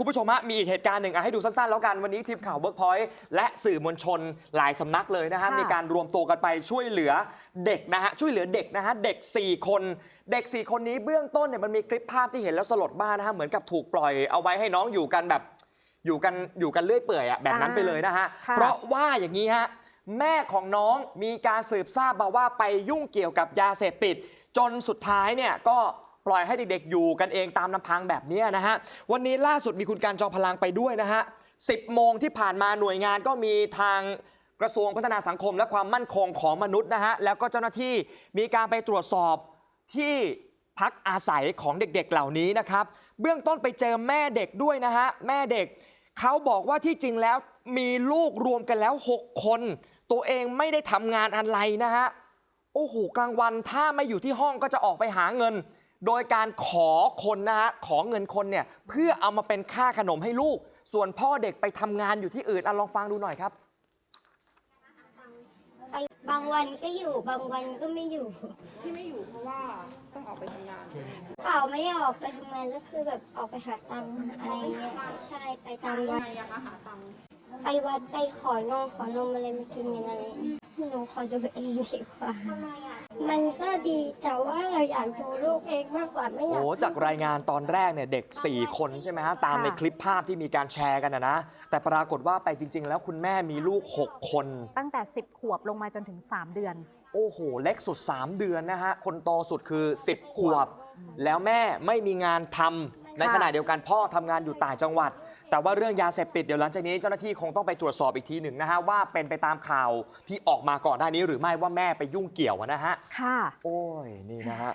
คุณผู้ชมฮะมีอีกเหตุการณ์หนึ่งอะให้ดูสั้นๆ แล้วกันวันนี้ทีมข่าวเวิร์กพอยต์และสื่อมวลชนหลายสำนักเลยนะฮะค่ะมีการรวมตัวกันไปช่วยเหลือเด็กนะฮะช่วยเหลือเด็กนะฮะเด็ก 4 คน เด็ก 4 คนนี้เบื้องต้นเนี่ยมันมีคลิปภาพที่เห็นแล้วสลดมากนะฮะเหมือนกับถูกปล่อยเอาไว้ให้น้องอยู่กันแบบอยู่กันอยู่กันเรื่อยเปื่อยอะแบบนั้นไปเลยนะฮะค่ะเพราะว่าอย่างนี้ฮะแม่ของน้องมีการสืบทราบมาว่าไปยุ่งเกี่ยวกับยาเสพติด จนสุดท้ายเนี่ยก็ ปล่อยให้เด็กๆอยู่กันเองตามลำพังแบบนี้นะฮะ วันนี้ล่าสุดมีคุณการจอมพลังไปด้วยนะฮะ 10 โมงที่ผ่านมาหน่วยงานก็มีทางกระทรวงพัฒนาสังคมและความมั่นคงของมนุษย์นะฮะ แล้วก็เจ้าหน้าที่มีการไปตรวจสอบที่พักอาศัยของเด็กๆเหล่านี้นะครับ เบื้องต้นไปเจอแม่เด็กด้วยนะฮะ แม่เด็กเขาบอกว่าที่จริงแล้วมีลูกรวมกันแล้ว 6 คน ตัวเองไม่ได้ทำงานอะไรนะฮะ โอ้โหกลางวันถ้าไม่อยู่ที่ห้องก็จะออกไปหาเงิน โดยการขอคนนะฮะขอเงินคนเนี่ยเพื่อเอามาเป็นค่าขนมให้ลูก ส่วนพ่อเด็กไปทำงานอยู่ที่อื่นอะลองฟังดูหน่อยครับ ไปบางวันก็อยู่บางวันก็ไม่อยู่ที่ไม่อยู่เพราะว่าต้องออกไปทำงาน เปล่าไม่ได้ออกไปทำงานก็คือแบบออกไปหาตังค์อะไรเงี้ยใช่ไปตามยัวังดไงอะคะหาตังค์ ไปวัดไปขอนมขอนมอะไรมากินกันอะไรหนูขอดูเองดีกว่า มันก็ดีแต่ว่าเราอยากดูลูกเองมากกว่าไม่อยากโอ้จากรายงานตอนแรกเนี่ยเด็ก 4 คนใช่ไหมฮะตามในคลิปภาพที่มีการแชร์กันนะนะ แต่ปรากฏว่าไปจริง ๆ แล้วคุณแม่มีลูก 6 คน ตั้งแต่ 10 ขวบลงมาจนถึง 3 เดือน โอ้โห เล็กสุด 3 เดือนนะฮะ คนโตสุดคือ 10 ขวบ แล้วแม่ไม่มีงานทำในขณะเดียวกันพ่อทำงานอยู่ต่างจังหวัด แต่ว่าเรื่องยาเสพติดเดี๋ยวหลังจากนี้เจ้าหน้าที่คงต้องไปตรวจสอบอีกทีหนึ่งนะฮะว่าเป็นไปตามข่าวที่ออกมาก่อนหน้านี้หรือไม่ว่าแม่ไปยุ่งเกี่ยวอะนะฮะค่ะ โอ้ยนี่นะฮะ